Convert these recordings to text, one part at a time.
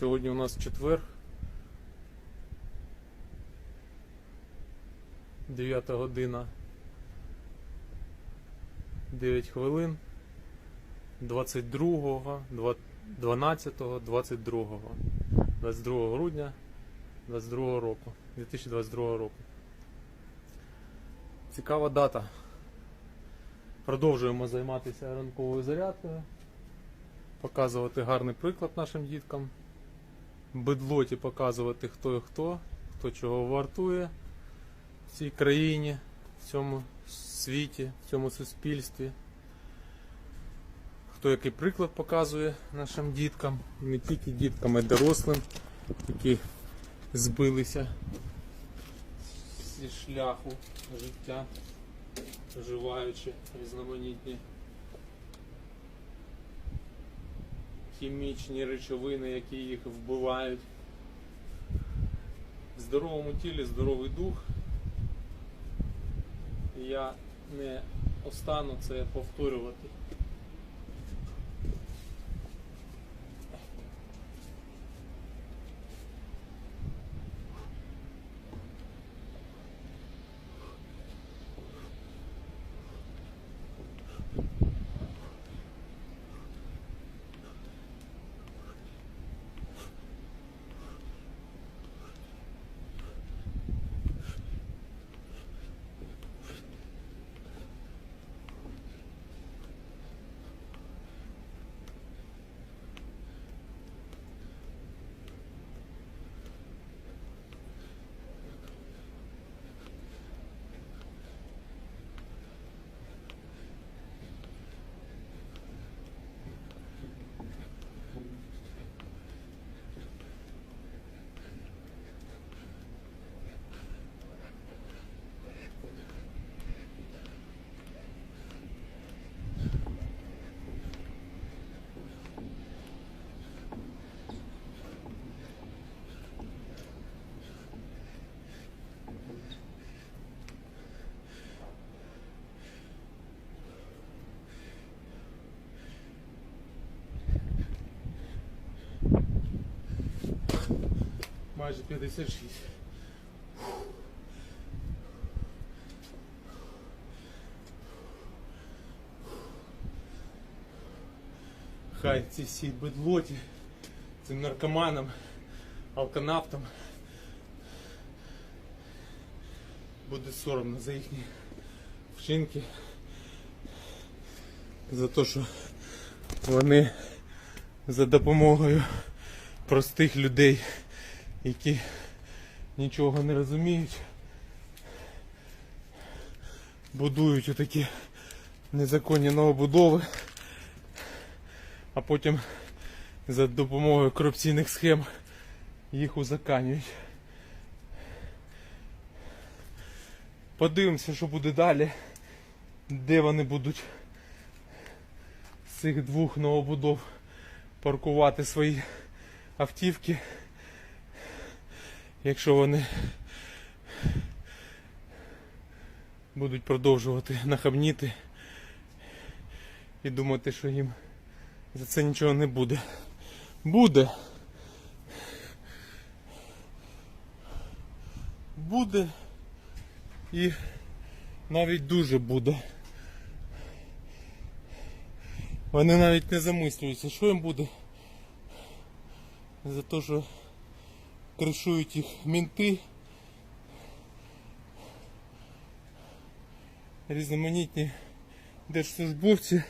Сьогодні у нас четвер. 9 година 9 хвилин 22, 12, 22, 22 грудня 22 року, 2022 року. Цікава дата. Продовжуємо займатися ранковою зарядкою, показувати гарний приклад нашим діткам, бедлоті показувати хто і хто, хто чого вартує в цій країні, в цьому світі, в цьому суспільстві. Хто який приклад показує нашим діткам, не тільки діткам, а й дорослим, які збилися зі шляху життя, вживаючи різноманітні хімічні речовини, які їх вбивають. В здоровому тілі здоровий дух. Я не остану це повторювати. Майже 56. Хай ці всі бедлоті, цим наркоманам, алканавтам буде соромно за їхні вчинки, за те, що вони за допомогою простих людей, які нічого не розуміють, будують отакі незаконні новобудови, а потім за допомогою корупційних схем їх узаканюють. Подивимося, що буде далі, де вони будуть з цих двох новобудов паркувати свої автівки, якщо вони будуть продовжувати нахабніти і думати, що їм за це нічого не буде. Буде. Буде і навіть дуже буде. Вони навіть не замислюються, що їм буде за те, що кришують їх мінти. Різноманітні держслужбовці,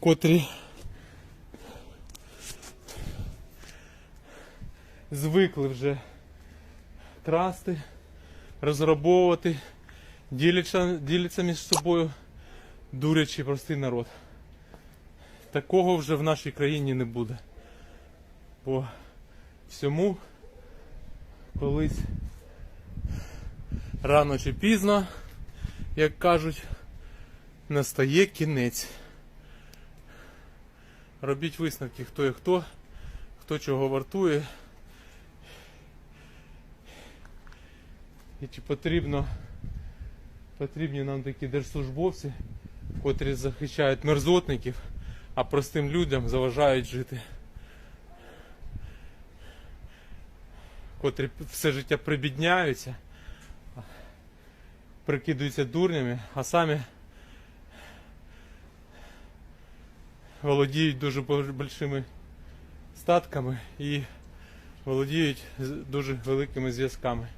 котрі звикли вже красти, розграбовувати, діляться, діляться між собою, дурячи простий народ. Такого вже в нашій країні не буде. Бо всьому колись рано чи пізно, як кажуть, настає кінець. Робіть висновки, хто і хто, хто чого вартує. І чи потрібно, потрібні нам такі держслужбовці, котрі захищають мерзотників, а простим людям заважають жити. Котрі все життя прибідняються, прикидуються дурнями, а самі володіють дуже большими статками і володіють дуже великими зв'язками.